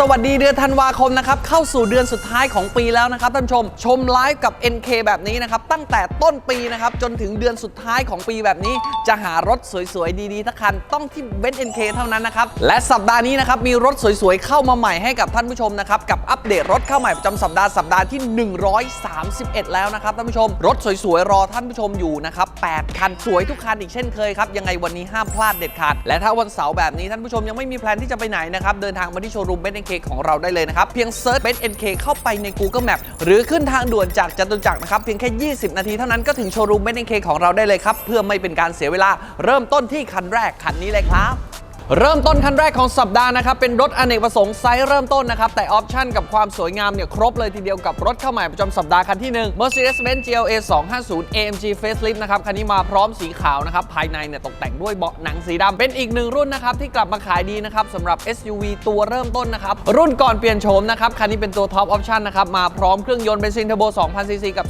สวัสดีเดือนธันวาคมนะครับ เข้าสู่เดือนสุดท้ายของปีแล้วนะครับท่านผู้ชม ชมไลฟ์กับ NK แบบนี้นะครับ ตั้งแต่ต้นปีนะครับ จนถึงเดือนสุดท้ายของปีแบบนี้ จะหารถสวยๆ ดีๆทักคันต้องที่เบน NK เท่านั้นนะครับ และสัปดาห์นี้นะครับ มีรถสวยๆ เข้ามาใหม่ให้กับท่านผู้ชมนะครับ กับอัปเดตรถเข้าใหม่ประจำสัปดาห์สัปดาห์ที่ 131 แล้วนะครับท่านผู้ชม รถสวยๆรอท่านผู้ชมอยู่นะครับ8คันสวยทุกคันอีกเช่นเคยครับยังไงวันนี้ห้ามพลาดเด็ดขาดและถ้าวันเสาร์แบบนี้ท่านผู้ชมยังไม่มีแพลนที่จะไปไหนนะครับเดินทางมาที่โชว์รูมเบนเ NK ของเราได้เลยนะครับ เพียงเซิร์ชเบนเอ็นเคเข้าไปใน Google Map หรือขึ้นทางด่วนจากจตุจักรนะครับ เพียงแค่ 20 นาทีเท่านั้นก็ถึงโชว์รูมเบนเอ็นเคของเราได้เลยครับ เพื่อไม่เป็นการเสียเวลา เริ่มต้นที่คันแรกคันนี้เลยครับ เริ่มต้นคันแรกของสัปดาห์นะครับ เป็นรถอเนกประสงค์ไซส์เริ่มต้นนะครับ แต่ออปชั่นกับความสวยงามเนี่ย ครบเลยทีเดียวกับรถเข้าใหม่ประจำสัปดาห์คันที่ 1 Mercedes-Benz GLA 250 AMG Facelift นะครับ คันนี้มาพร้อมสีขาวนะครับ ภายในเนี่ยตกแต่งด้วยเบาะหนังสีดำเป็นอีกหนึ่งรุ่นนะครับ ที่กลับมาขายดีนะครับสำหรับ SUV ตัวเริ่มต้นนะครับรุ่นก่อนเปลี่ยนโฉมนะครับคันนี้เป็นตัวท็อปออปชั่นนะครับมาพร้อมเครื่องยนต์เบนซินเทอร์โบ2,000ซีซีกับ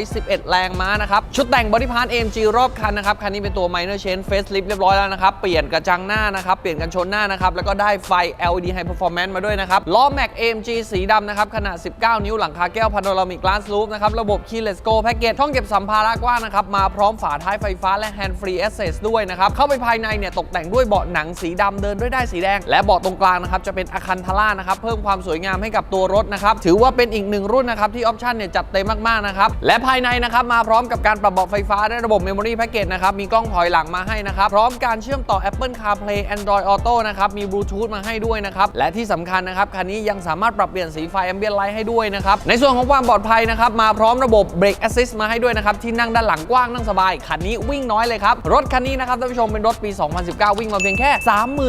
211 แรงม้านะครับชุดแต่งบอดี้พาร์ท AMG รอบคันนะครับคันนี้เป็นตัว minor change facelift เรียบร้อยแล้วนะครับเปลี่ยนกระจังหน้านะครับเปลี่ยนกันชนหน้านะครับแล้วก็ได้ไฟ LED High Performance มาด้วยนะครับล้อ Mac AMG สีดำนะครับขนาด 19 นิ้วหลังคาแก้ว Panoramic Glass Roof นะครับระบบ Keyless Go Package ช่องเก็บสัมภาระกว้างนะครับมาพร้อมฝาท้ายไฟฟ้าและ Hand Free Access ด้วยนะครับเข้าไปภายในเนี่ยตกแต่งด้วยเบาะหนังสีดำเดินด้วยได้สีแดง และเบาะตรงกลางนะครับจะเป็นอาคันทาร่านะครับเพิ่มความสวยงามให้กับตัวรถนะครับถือว่าเป็นอีกหนึ่งรุ่นนะครับที่ออปชั่นเนี่ยจัดเต็มมากๆนะครับและภายในนะครับมาพร้อมกับการปรับเบาะไฟฟ้าและระบบ Memory Package นะครับมีกล้องถอยหลังมาให้นะครับพร้อมการเชื่อมต่อ Apple CarPlay Android Auto นะครับ มี Bluetooth มาให้ด้วยนะครับ และที่สำคัญนะครับ คันนี้ยังสามารถปรับเปลี่ยนสีไฟ Ambient Light ให้ด้วยนะครับ ในส่วนของความปลอดภัยนะครับ มาพร้อมระบบ Brake Assist มาให้ด้วยนะครับ ที่นั่งด้านหลังกว้างนั่งสบาย คันนี้วิ่งน้อยเลยครับ รถคันนี้นะครับท่านผู้ชมเป็นรถปี 2019 วิ่งมาเพียงแค่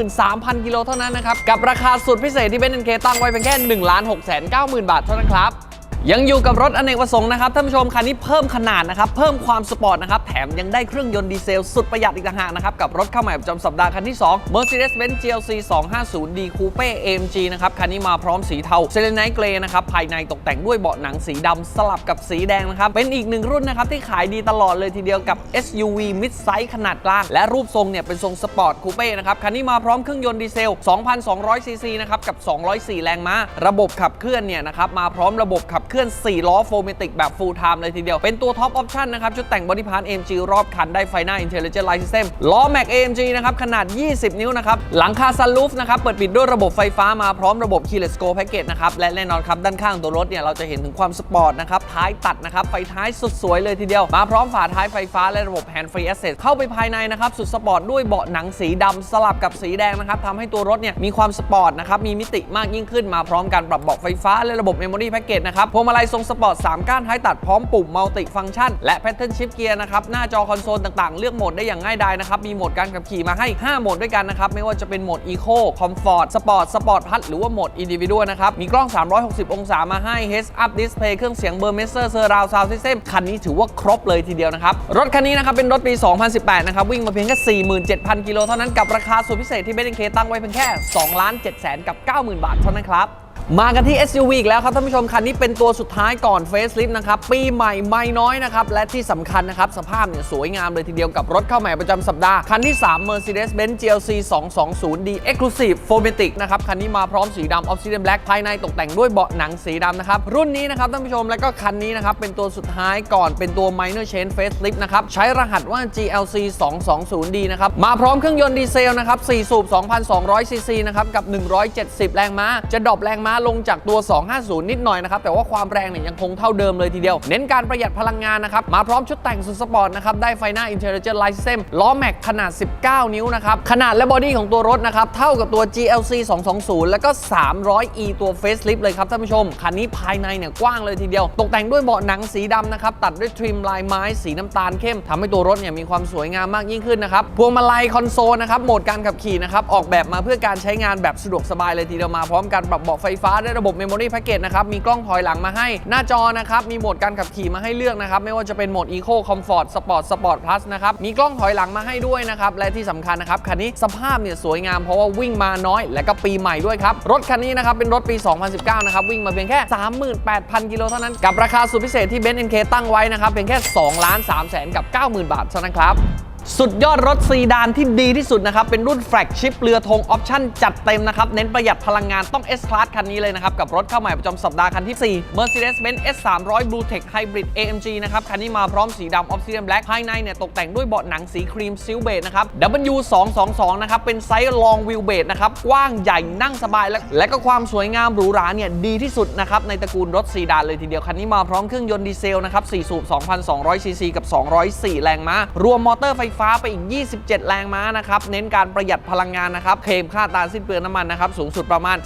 33,000 กิโลเท่านั้นนะครับ กับราคาสุดพิเศษที่เบนซ์เคตั้งไว้เพียงแค่1 6 9 0 0 0 0 บาทเท่านั้นครับ ยังอยู่กับรถอเนกประสงค์นะครับท่านผู้ชมคันนี้เพิ่มขนาดนะครับเพิ่มความสปอร์ตนะครับแถมยังได้เครื่องยนต์ดีเซลสุดประหยัดอีกต่างหากนะครับกับรถเข้าใหม่ประจำสัปดาห์คันที่ 2 Mercedes-Benz GLC 250D Coupe AMG นะครับคันนี้มาพร้อมสีเทาเซเลนไนเกรนะครับภายในตกแต่งด้วยเบาะหนังสีดำสลับกับสีแดงนะครับเป็นอีกหนึ่งรุ่นนะครับที่ขายดีตลอดเลยทีเดียวกับ SUV mid size ขนาดกลาง และรูปทรงเนี่ยเป็นทรงสปอร์ตคูเป้นะครับคันนี้มาพร้อมเครื่องยนต์ดีเซล 2,200ซีซีนะครับกับ 204 แรงม้า ระบบขับเคลื่อนเนี่ยนะครับมาพร้อมระบบขับเคลื่อน 4 ล้อโฟมิติกแบบ full time เลยทีเดียว เป็นตัวท็อปออปชั่นนะครับชุดแต่งบอดี้พาร์ท AMG รอบคันได้ไฟหน้า Intelligent Light System ล้อ Mac AMG นะครับขนาด 20 นิ้วนะครับหลังคาซันรูฟนะครับเปิดปิดด้วยระบบไฟฟ้ามาพร้อมระบบ Keyless Go Package นะครับและแน่นอนครับด้านข้างตัวรถเนี่ยเราจะเห็นถึงความสปอร์ตนะครับท้ายตัดนะครับไฟท้ายสุดสวยเลยทีเดียว มาพร้อมฝาท้ายไฟฟ้าและระบบ Hand Free Access เข้าไปภายในนะครับสุดสปอร์ตด้วยเบาะหนังสีดำสลับกับสีแดงนะครับทำให้ตัวรถเนี่ยมีความสปอร์ตนะครับมีมิติมากยิ่งขึ้นมาพร้อมการปรับเบาะไฟฟ้าและระบบ Memory Package นะครับพวงมาลัยทรงสปอร์ต 3 ก้านท้ายตัดพร้อมปุ่ม Multi Function และ Pattern Shift Gear นะครับ หน้าจอคอนโซลต่างๆ เลือกโหมดได้อย่างง่ายดายนะครับ มีโหมดการขับขี่มาให้ 5 โหมดด้วยกันนะครับ ไม่ว่าจะเป็นโหมด Eco Comfort Sport Sport Plus หรือว่าโหมด Individual นะครับ มีกล้อง 360 องศามาให้ Heads Up Display เครื่องเสียง Burmester Surround Sound System คันนี้ถือว่าครบเลยทีเดียวนะครับรถคันนี้นะครับเป็นรถปี 2018 นะครับวิ่งมาเพียงแค่ 47,000 กิโลเท่านั้นกับราคาสุดพิเศษที่เบนเคตั้งไว้เพียงแค่2ล้าน7แสนกับ 90,000 บาทเท่านั้นครับ มากันที่ SUV อีกแล้วครับท่านผู้ชมคันนี้เป็นตัวสุดท้ายก่อนเฟสลิฟนะครับ ปีใหม่ไม่น้อยนะครับ และที่สำคัญนะครับ สภาพเนี่ยสวยงามเลยทีเดียวกับรถเข้าใหม่ประจำสัปดาห์ คันที่ 3 Mercedes-Benz GLC 220D Exclusive Formatic นะครับ คันนี้มาพร้อมสีดำ Obsidian Black ภายในตกแต่งด้วยเบาะหนังสีดำนะครับ รุ่นนี้นะครับท่านผู้ชมแล้วก็คันนี้นะครับเป็นตัวสุดท้ายก่อนเป็นตัว Minor Change Facelift นะครับใช้รหัสว่า GLC 220D นะครับมาพร้อมเครื่องยนต์ดีเซลนะครับ4สูบ2,200ซีซีนะครับกับ 170 แรงม้าจะดรอปแรงม้าลงจากตัว 250 นิดหน่อยนะครับ แต่ว่าความแรงเนี่ยยังคงเท่าเดิมเลยทีเดียว เน้นการประหยัดพลังงานนะครับ มาพร้อมชุดแต่งสุดสปอร์ตนะครับ ได้ไฟหน้า Intelligent Light System ล้อแม็กขนาด 19 นิ้วนะครับ ขนาดและบอดี้ของตัวรถนะครับ เท่ากับตัว GLC 220 แล้วก็ 300e ตัว Facelift เลยครับท่านผู้ชม คันนี้ภายในเนี่ยกว้างเลยทีเดียว ตกแต่งด้วยเบาะหนังสีดำนะครับ ตัดด้วยทริมลายไม้สีน้ำตาลเข้มทำให้ตัวรถเนี่ยมีความสวยงามมากยิ่งขึ้นนะครับ พวงมาลัยคอนโซลนะครับ โหมดการขับขี่นะครับ ออกแบบมาเพื่อการใช้งานแบบสะดวกสบายเลยทีเดียวมาพร้อมการปรับเบาะไฟฟ้าได้ระบบ Memory Package นะครับ มีกล้องถอยหลังมาให้ หน้าจอนะครับ มีโหมดการขับขี่มาให้เลือกนะครับ ไม่ว่าจะเป็นโหมด Eco Comfort Sport Sport Plus นะครับ มีกล้องถอยหลังมาให้ด้วยนะครับ และที่สำคัญนะครับ คันนี้สภาพเนี่ยสวยงามเพราะว่าวิ่งมาน้อย และก็ปีใหม่ด้วยครับ รถคันนี้นะครับเป็นรถปี 2019 นะครับ วิ่งมาเพียงแค่ 38,000 กิโลเท่านั้น กับราคาสุดพิเศษที่เบนซ์เอ็นเคตั้งไว้นะครับ เพียงแค่ 2 ล้าน 3 แสนกับ 90,000 บาทเท่านั้นครับ สุดยอดรถซีดานที่ดีที่สุดนะครับ เป็นรุ่นแฟลกชิพเรือธงออปชั่นจัดเต็มนะครับ เน้นประหยัดพลังงานต้อง S Class คันนี้เลยนะครับ กับรถเข้าใหม่ประจำสัปดาห์คันที่ 4 Mercedes-Benz S 3 0 0 Blue Tech Hybrid AMG นะครับ คันนี้มาพร้อมสีดำ Obsidian Black ภายในเนี่ย ตกแต่งด้วยเบาะหนังสีครีมซิลเบจนะครับ W 2 2 2 นะครับ เป็นไซส์ long wheelbase นะครับ กว้างใหญ่นั่งสบาย และและก็ความสวยงามหรูหราเนี่ยดีที่สุดนะครับในตระกูลรถซีดานเลยทีเดียวคันนี้มาพร้อมเครื่องยนต์ดีเซลนะครับ4สูบ2,200ซีซีกับ204 แรงม้ารวมมอเตอร์ไฟฟ้าไปอีก 27 แรงม้านะครับ เน้นการประหยัดพลังงานนะครับ เคลมค่าตาสิ้นเปลืองน้ำมันนะครับ สูงสุดประมาณ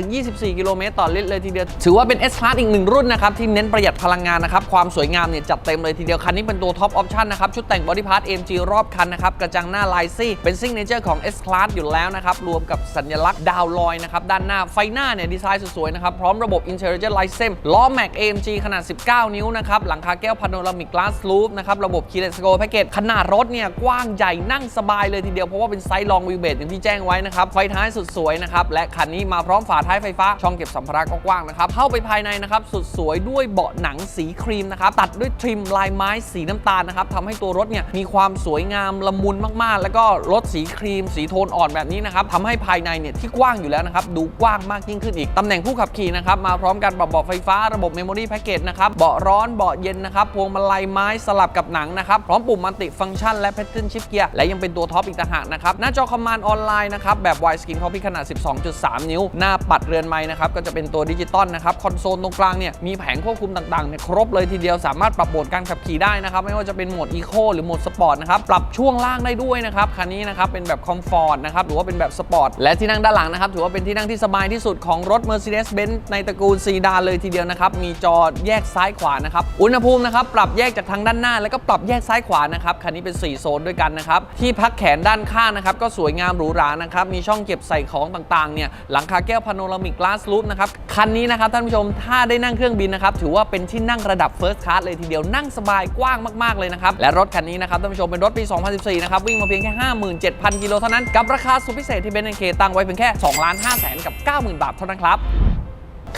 18-24 กิโลเมตรต่อลิตรเลยทีเดียว ถือว่าเป็น S Class อีกหนึ่งรุ่นนะครับ ที่เน้นประหยัดพลังงานนะครับ ความสวยงามเนี่ยจัดเต็มเลยทีเดียว คันนี้เป็นตัวท็อปออปชั่นนะครับ ชุดแต่งบอดี้พาร์ท AMG รอบคันนะครับ กระจังหน้าลายซี่ เป็นซิงเนเจอร์ของ S Class อยู่แล้วนะครับ รวมกับสัญลักษณ์ดาวลอยนะครับ ด้านหน้า ไฟหน้าเนี่ยดีไซน์สวยๆนะครับ พร้อมระบบ Intelligent Light Sim ล้อแม็ก AMG ขนาด 19 นิ้วนะครับ หลังคาแก้วพาโนรามิก Glass Roof นะครับ ระบบ Keyless Go Package ขนาดรถเนี่ยกว้างใหญ่นั่งสบายเลยทีเดียวเพราะว่าเป็นไซส์ลองวีเบสอย่างที่แจ้งไว้นะครับไฟท้ายสุดสวยนะครับและคันนี้มาพร้อมฝาท้ายไฟฟ้าช่องเก็บสัมภาระก็กว้างนะครับเข้าไปภายในนะครับสุดสวยด้วยเบาะหนังสีครีมนะครับตัดด้วยทริมลายไม้สีน้ำตาลนะครับทำให้ตัวรถเนี่ยมีความสวยงามละมุนมากๆ แล้วก็รถสีครีม สีโทนอ่อนแบบนี้นะครับทำให้ภายในเนี่ยที่กว้างอยู่แล้วนะครับดูกว้างมากยิ่งขึ้นอีกตำแหน่งผู้ขับขี่นะครับมาพร้อมกันเบาะไฟฟ้าระบบเมมโมรี่แพ็กเกจนะครับเบาะร้อนเบาะเย็นนะครับพวงมาลัยไม้สลับกับหนังนะครับพร้อมปุ่มมัลติฟังก์ชันและแพทเทิร์นชิปเกียร์และยังเป็นตัวท็อปอีกต่างหากนะครับ หน้าจอคอมมานด์ออนไลน์นะครับแบบ Wide Screen Cockpit ขนาด 12.3 นิ้ว หน้าปัดเรือนไม้นะครับก็จะเป็นตัวดิจิตอลนะครับคอนโซลตรงกลางเนี่ยมีแผงควบคุมต่างๆเนี่ยครบเลยทีเดียวสามารถปรับโหมดการขับขี่ได้นะครับไม่ว่าจะเป็นโหมด Eco หรือโหมดสปอร์ตนะครับปรับช่วงล่างได้ด้วยนะครับคันนี้นะครับเป็นแบบคอมฟอร์ตนะครับหรือว่าเป็นแบบสปอร์ตและที่นั่งด้านหลังนะครับถือว่าเป็นที่นั่งที่สบายที่สุดของรถ Mercedes-Benz ในตระกูลซีดานเลยทีเดียวนะครับมีจอแยกซ้ายขวานะครับอุณหภูมินะครับปรับแยกจากทางด้านหน้า แล้วก็ปรับแยกซ้ายขวานะครับคันนี้เป็น4ซนด้วยกันนะครับ ที่พักแขนด้านข้างนะครับ ก็สวยงามหรูหรานะครับ มีช่องเก็บใส่ของต่างๆ เนี่ย หลังคาแก้วพาโนรามิก glass roof นะครับ คันนี้นะครับท่านผู้ชม ถ้าได้นั่งเครื่องบินนะครับ ถือว่าเป็นที่นั่งระดับ first class เลยทีเดียว นั่งสบายกว้างมากๆเลยนะครับ และรถคันนี้นะครับท่านผู้ชมเป็นรถปี 2014 นะครับ วิ่งมาเพียงแค่ 57,000 กิโลเท่านั้น กับราคาสุดพิเศษที่เบนซ์เคตั้งไว้เพียงแค่2ล้าน5แสนกับ 90,000 บาทเท่านั้นครับ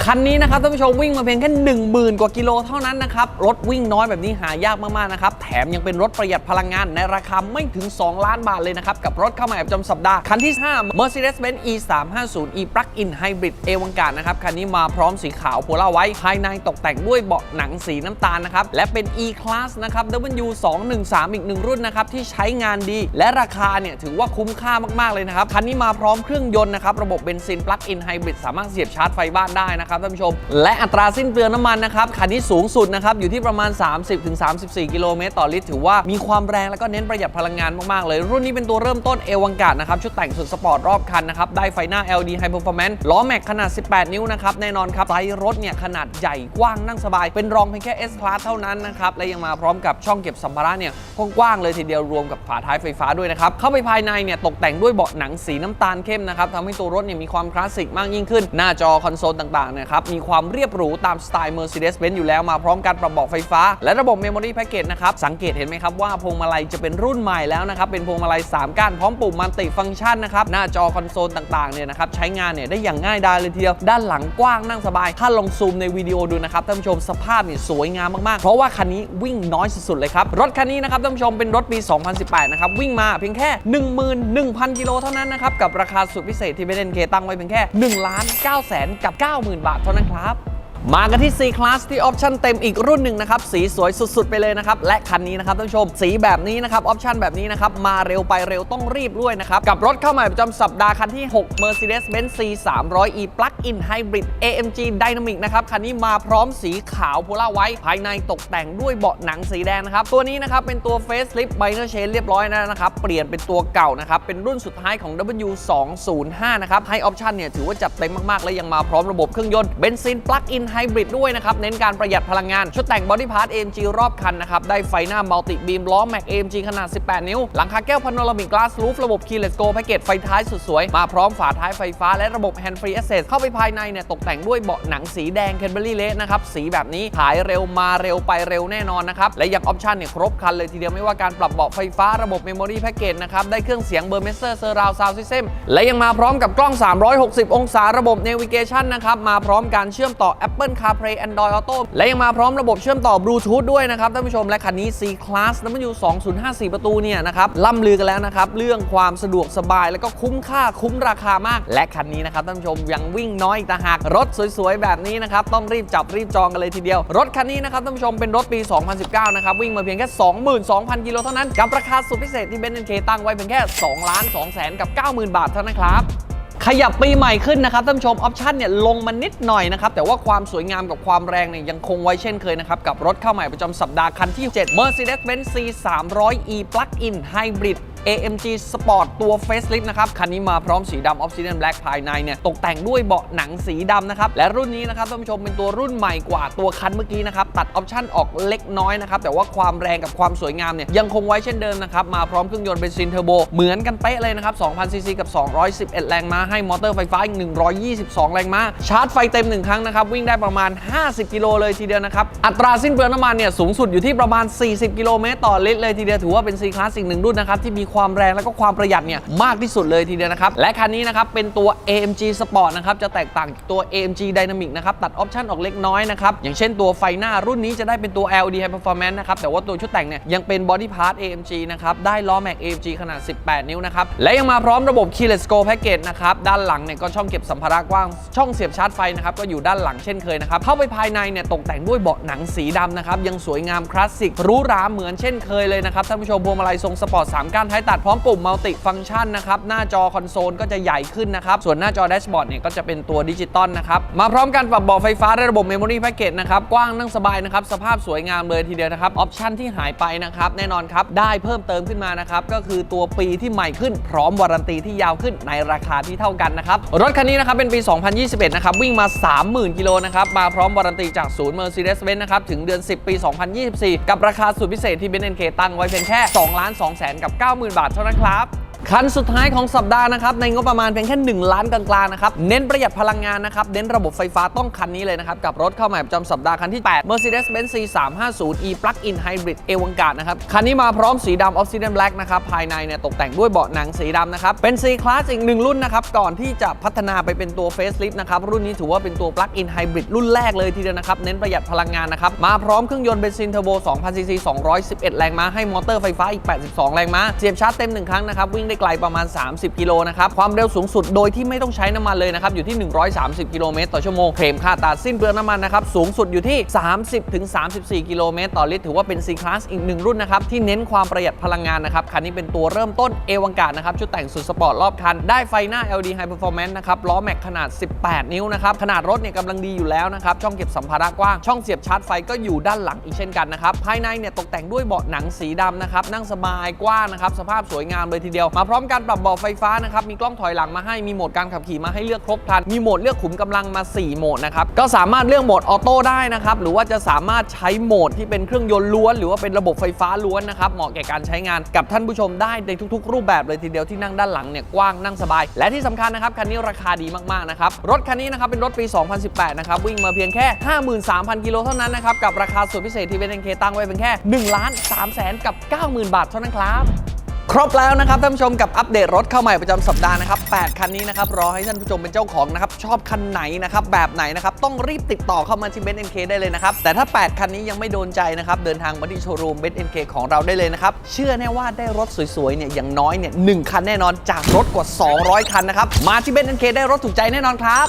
คันนี้นะครับท่านผู้ชมวิ่งมาเพียงแค่10,000 กว่ากิโลเท่านั้นนะครับ รถวิ่งน้อยแบบนี้หายากมาก ๆ นะครับ แถมยังเป็นรถประหยัดพลังงานในราคาไม่ถึง 2 ล้านบาทเลยนะครับ กับรถเข้าม่ประจำสัปดาห์ คันที่ 5 Mercedes-Benz E 3 5 0 E Plug-in Hybrid เอวังการนะครับ คันนี้มาพร้อมสีขาวโพลาไว้ ภายในตกแต่งด้วยเบาะหนังสีน้ำตาลนะครับ และเป็น E Class นะครับ W 2 1 3 อีกหนึ่งรุ่นนะครับที่ใช้งานดี และราคาเนี่ยถือว่าคุ้มค่ามากๆเลยนะครับคันนี้มาพร้อมเครื่องยนต์นะครับระบบเบนซิน Plug-in Hybrid สามารถเสียบชาร์จไฟบ้านได้นะครับท่านผู้ชม และอัตราสิ้นเปลืองน้ำมันนะครับคันนี้สูงสุดนะครับอยู่ที่ประมาณ 30-34 กิโลเมตรต่อลิตร ถือว่ามีความแรงแล้วก็เน้นประหยัดพลังงานมาก ๆ เลย รุ่นนี้เป็นตัวเริ่มต้นเอวังกาดนะครับชุดแต่งสุดสปอร์ตรอบคันนะครับได้ไฟหน้า LED High Performance ล้อแม็กขนาด 18 นิ้วนะครับแน่นอนครับไซส์รถเนี่ยขนาดใหญ่กว้างนั่งสบาย เป็นรองเพียงแค่ S Class เท่านั้นนะครับและยังมาพร้อมกับช่องเก็บสัมภาระเนี่ยกว้างๆเลยทีเดียวรวมกับฝาท้ายไฟฟ้าด้วยนะครับเข้าไปภายในเนี่ยตกแต่งด้วยเบาะหนังสีน้ำตาลเข้มนะครับทำให้ตัวรถเนี่ยมีความคลาสสิกมากยิ่งขึ้น หน้าจอคอนโซลต่างๆนะครับมีความเรียบหรูตามสไตล์ Mercedes-Benz อยู่แล้วมาพร้อมการปรับเบาะไฟฟ้า และระบบ Memory Package นะครับสังเกตเห็นไหมครับว่าพวงมาลัยจะเป็นรุ่นใหม่แล้วนะครับเป็นพวงมาลัย 3ก้านพร้อมปุ่มมัลติฟังก์ชันนะครับหน้าจอคอนโซลต่างๆเนี่ยนะครับใช้งานเนี่ยได้อย่างง่ายดายเลยทีเดียวด้านหลังกว้างนั่งสบาย ถ้าลองซูมในวิดีโอดูนะครับท่านผู้ชมสภาพเนี่ยสวยงามมากๆ เพราะว่าคันนี้วิ่งน้อยสุดๆเลยครับรถคันนี้นะครับท่านผู้ชมเป็นรถปี 2018 นะครับวิ่งมาเพียงแค่ 11,000 กิโลเท่านั้นนะครับกับราคาสุดพิเศษที่เบนเคตั้งไว้เพียงแค่1ล้าน9แสนกับ 90,000บาทเท่านั้นครับ มากันที่ C Class ที่ออปชั่นเต็มอีกรุ่นหนึ่งนะครับ สีสวยสุดๆ ไปเลยนะครับ และคันนี้นะครับท่านผู้ชม สีแบบนี้นะครับ ออปชั่นแบบนี้นะครับ มาเร็วไปเร็วต้องรีบด้วยนะครับ กับรถเข้าใหม่ประจำสัปดาห์คันที่ 6 Mercedes-Benz C 3 0 0 E Plug-in Hybrid AMG Dynamic นะครับ คันนี้มาพร้อมสีขาวโพลาไว้ภายในตกแต่งด้วยเบาะหนังสีแดงนะครับ ตัวนี้นะครับเป็นตัว Facelift Minor Change เรียบร้อยแล้วนะครับ เปลี่ยนเป็นตัวเก่านะครับ เป็นรุ่นสุดท้ายของ W 2 0 5 นะครับให้ออปชั่นเนี่ยถือว่าจัดเต็มมากๆและยังมาพร้อมระบบเครื่องยนต์เบนซิน Plug-in Hybrid ด้วยนะครับ เน้นการประหยัดพลังงาน ชุดแต่งบอดี้พาร์ท AMG รอบคันนะครับ ได้ไฟหน้ามัลติบีมล้อแม็ก AMG ขนาด 18 นิ้ว หลังคาแก้วพาโนรามิก glass roof ระบบ Keyless Go แพ็กเกจไฟท้ายสุดสวย มาพร้อมฝาท้ายไฟฟ้าและระบบ Hand Free Access เข้าไปภายในเนี่ยตกแต่งด้วยเบาะหนังสีแดง Cadbury Lace นะครับสีแบบนี้ขายเร็วมาเร็วไปเร็วแน่นอนนะครับและยังออปชั่นเนี่ยครบคันเลยทีเดียวไม่ว่าการปรับเบาะไฟฟ้าระบบ Memory Package นะครับได้เครื่องเสียง Burmester Surround Sound System และยังมาพร้อมกับกล้อง 360 องศาระบบ Navigation นะครับมาพร้อมการเชื่อมต่อ Apple Apple CarPlay Android Auto และยังมาพร้อมระบบเชื่อมต่อบลูทูธด้วยนะครับท่านผู้ชมและคันนี้ C Class W 2054 ประตูเนี่ยนะครับล่ำลือกันแล้วนะครับ เรื่องความสะดวกสบาย แล้วก็คุ้มค่าคุ้มราคามาก และคันนี้นะครับท่านผู้ชมยังวิ่งน้อยอีกต่างหากรถสวยๆ แบบนี้นะครับ ต้องรีบจับรีบจองกันเลยทีเดียว รถคันนี้นะครับท่านผู้ชมเป็นรถปี 2019 นะครับ วิ่งมาเพียงแค่ 22,000 กิโลเท่านั้น กับราคาสุดพิเศษที่เบนซ์เคตั้งไว้เพียงแค่ 2 ล้าน2แสนกับ 90,000 บาทเท่านั้นครับ ขยับปีใหม่ขึ้นนะครับท่านผู้ชมออปชันเนี่ยลงมานิดหน่อยนะครับ แต่ว่าความสวยงามกับความแรงเนี่ยยังคงไว้เช่นเคยนะครับ กับรถเข้าใหม่ประจำสัปดาห์คันที่ 7 Mercedes-Benz C 300e Plug-in Hybrid AMG Sport ตัว Facelift นะครับ คันนี้มาพร้อมสีดำ Obsidian Black ภายในเนี่ย ตกแต่งด้วยเบาะหนังสีดำนะครับ และรุ่นนี้นะครับท่านผู้ชมเป็นตัวรุ่นใหม่กว่าตัวคันเมื่อกี้นะครับ ตัดออปชั่นออกเล็กน้อยนะครับ แต่ว่าความแรงกับความสวยงามเนี่ย ยังคงไว้เช่นเดิมนะครับ มาพร้อมเครื่องยนต์เบนซินเทอร์โบเหมือนกันเป๊ะเลยนะครับ2,000ซีซีกับ 211 แรงม้าให้มอเตอร์ไฟฟ้าอีก122 แรงม้าชาร์จไฟเต็ม 1 ครั้งนะครับวิ่งได้ประมาณ 50 กิโลเลยทีเดียวนะครับอัตราสิ้นเปลืองน้ำมันเนี่ยสูงสุดอยู่ที่ประมาณ 40 กิโลเมตรต่อลิตรเลยทีเดียวถือว่าเป็น C Class อีกหนึ่งรุ่นนะครับที่มีความแรงแล้วก็ความประหยัดเนี่ยมากที่สุดเลยทีเดียวนะครับ และคันนี้นะครับเป็นตัว AMG Sport นะครับจะแตกต่างจากตัว AMG Dynamic นะครับตัดออปชั่นออกเล็กน้อยนะครับอย่างเช่นตัวไฟหน้ารุ่นนี้จะได้เป็นตัว LED High Performance นะครับแต่ว่าตัวชุดแต่งเนี่ยยังเป็น Body Part AMG นะครับได้ล้อแม็ก AMG ขนาด 18 นิ้วนะครับและยังมาพร้อมระบบ Keyless Go Package นะครับด้านหลังเนี่ยก็ช่องเก็บสัมภาระกว้างช่องเสียบชาร์จไฟนะครับก็อยู่ด้านหลังเช่นเคยนะครับเข้าไปภายในเนี่ยตกแต่งด้วยเบาะหนังสีดำนะครับยังสวยงามคลาสสิกหรูหราเหมือนเช่นเคยเลยนะครับท่านผู้ชมพวงมาลัยทรงสปอร์ต3ก้านทายตัดพร้อมปุ่มมัลติฟังก์ชันนะครับหน้าจอคอนโซลก็จะใหญ่ขึ้นนะครับส่วนหน้าจอแดชบอร์ดเนี่ยก็จะเป็นตัวดิจิตอลนะครับมาพร้อมกันปรับเบาะไฟฟ้าและระบบเมมโมรี่แพ็กเกจนะครับกว้างนั่งสบายนะครับสภาพสวยงามเลยทีเดียวนะครับออปชันที่หายไปนะครับแน่นอนครับได้เพิ่มเติมขึ้นมานะครับก็คือตัวปีที่ใหม่ขึ้นพร้อมวารันตีที่ยาวขึ้นในราคาที่เท่ากันนะครับรถคันนี้นะครับเป็นปี 2021 นะครับวิ่งมา 30,000 กิโลนะครับมาพร้อมวารันตีจากศูนย์ Mercedes-Benz นะครับถึงเดือน 10 ปี 2024 กับราคาสุดพิเศษที่ Benz NK ตั้งไว้เพียงแค่2ล้าน2แสนกับ90,000บาทเท่านั้นครับ คันสุดท้ายของสัปดาห์นะครับในงบประมาณเพียงแค่ 1 ล้านกลางๆนะครับเน้นประหยัดพลังงานนะครับเน้นระบบไฟฟ้าต้องคันนี้เลยนะครับกับรถเข้าใหม่ประจำสัปดาห์คันที่ 8 Mercedes-Benz C 350e Plug-in Hybrid a v a n g a r d นะครับคันนี้มาพร้อมสีดำ Obsidian Black นะครับภายในเนี่ยตกแต่งด้วยเบาะหนังสีดำนะครับเป็น C Class อีกหนึ่งรุ่นนะครับก่อนที่จะพัฒนาไปเป็นตัว Facelift นะครับรุ่นนี้ถือว่าเป็นตัว Plug-in Hybrid รุ่นแรกเลยทีเดียวนะครับเน้นประหยัดพลังงานนะครับมาพร้อมเครื่องยนต์เบนซินเทอร์โบ 2,000ซีซี211 แรงม้าให้มอเตอร์ไฟฟ้าอีก 82 แรงม้าเสียบชาร์จเต็มหนึ่งครั้งนะครับวิ่งได้ไกลประมาณ 30 กิโลนะครับความเร็วสูงสุดโดยที่ไม่ต้องใช้น้ำมันเลยนะครับอยู่ที่ 130 กิโลเมตรต่อชั่วโมงเคลมค่าตัดสิ้นเปลืองน้ำมันนะครับสูงสุดอยู่ที่ 30ถึง34 กิโลเมตรต่อลิตรถือว่าเป็น C Class อีกหนึ่งรุ่นนะครับที่เน้นความประหยัดพลังงานนะครับคันนี้เป็นตัวเริ่มต้นเอวังการนะครับชุดแต่งสุดสปอร์ตรอบคันได้ไฟหน้า LED High Performance นะครับล้อแม็กขนาด 18 นิ้วนะครับขนาดรถเนี่ยกำลังดีอยู่แล้วนะครับช่องเก็บสัมภาระกว้างช่องเสียบชาร์จไฟก็อยู่ด้านหลังอีกเช่นกันนะครับภายในเนี่ยตกแต่งด้วยเบาะหนังสีดำนะครับนั่งสบายกว้างนะครับสภาพสวยงามเลยทีเดียวมาพร้อมการปรับเบาะไฟฟ้านะครับ มีกล้องถอยหลังมาให้ มีโหมดการขับขี่มาให้เลือกครบครัน มีโหมดเลือกขุมกำลังมา 4 โหมดนะครับ ก็สามารถเลือกโหมดออโต้ได้นะครับ หรือว่าจะสามารถใช้โหมดที่เป็นเครื่องยนต์ล้วน หรือว่าเป็นระบบไฟฟ้าล้วนนะครับ เหมาะแก่การใช้งานกับท่านผู้ชมได้ในทุกๆ รูปแบบเลยทีเดียวที่นั่งด้านหลังเนี่ยกว้างนั่งสบาย และที่สำคัญนะครับคันนี้ราคาดีมากๆนะครับ รถคันนี้นะครับเป็นรถปี 2018 นะครับวิ่งมาเพียงแค่ 53,000 กิโลเท่านั้นนะครับกับราคาสุดพิเศษที่เบนเคตั้งไว้เพียงแค่1ล้าน3แสนกับ 90,000 บาทเท่านั้นครับ ครบแล้วนะครับท่านผู้ชมกับอัปเดตรถเข้าใหม่ประจำสัปดาห์นะครับ 8 คันนี้นะครับรอให้ท่านผู้ชมเป็นเจ้าของนะครับ ชอบคันไหนนะครับ แบบไหนนะครับ ต้องรีบติดต่อเข้ามาที่เบนเอ็นเคได้เลยนะครับ แต่ถ้า 8 คันนี้ยังไม่โดนใจนะครับ เดินทางมาที่โชว์รูมเบนเอ็นเคของเราได้เลยนะครับ เชื่อแน่ว่าได้รถสวยๆเนี่ยอย่างน้อยเนี่ยหคันแน่นอนจากรถกว่า 200 คันนะครับมาที่เบนเอ็นเคได้รถถูกใจแน่นอนครับ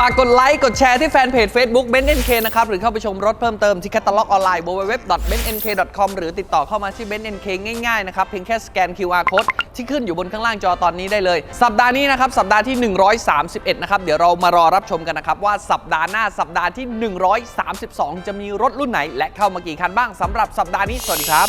ฝากกดไลค์ กดแชร์ที่แฟนเพจ Facebook b e n n k นะครับ หรือเข้าไปชมรถเพิ่มเติมที่แคตตาล็อกออนไลน์ www.bennk.com หรือติดต่อเข้ามาที่ b e n n k ง่ายๆ นะครับ เพียงแค่สแกน QR code ที่ขึ้นอยู่บนข้างล่างจอตอนนี้ได้เลย สัปดาห์นี้นะครับ สัปดาห์ที่ 131 นะครับ เดี๋ยวเรามารอรับชมกันนะครับ ว่าสัปดาห์หน้าสัปดาห์ที่ 132 จะมีรถรุ่นไหน และเข้ามากี่คันบ้างสำหรับสัปดาห์นี้สวัสดีครับ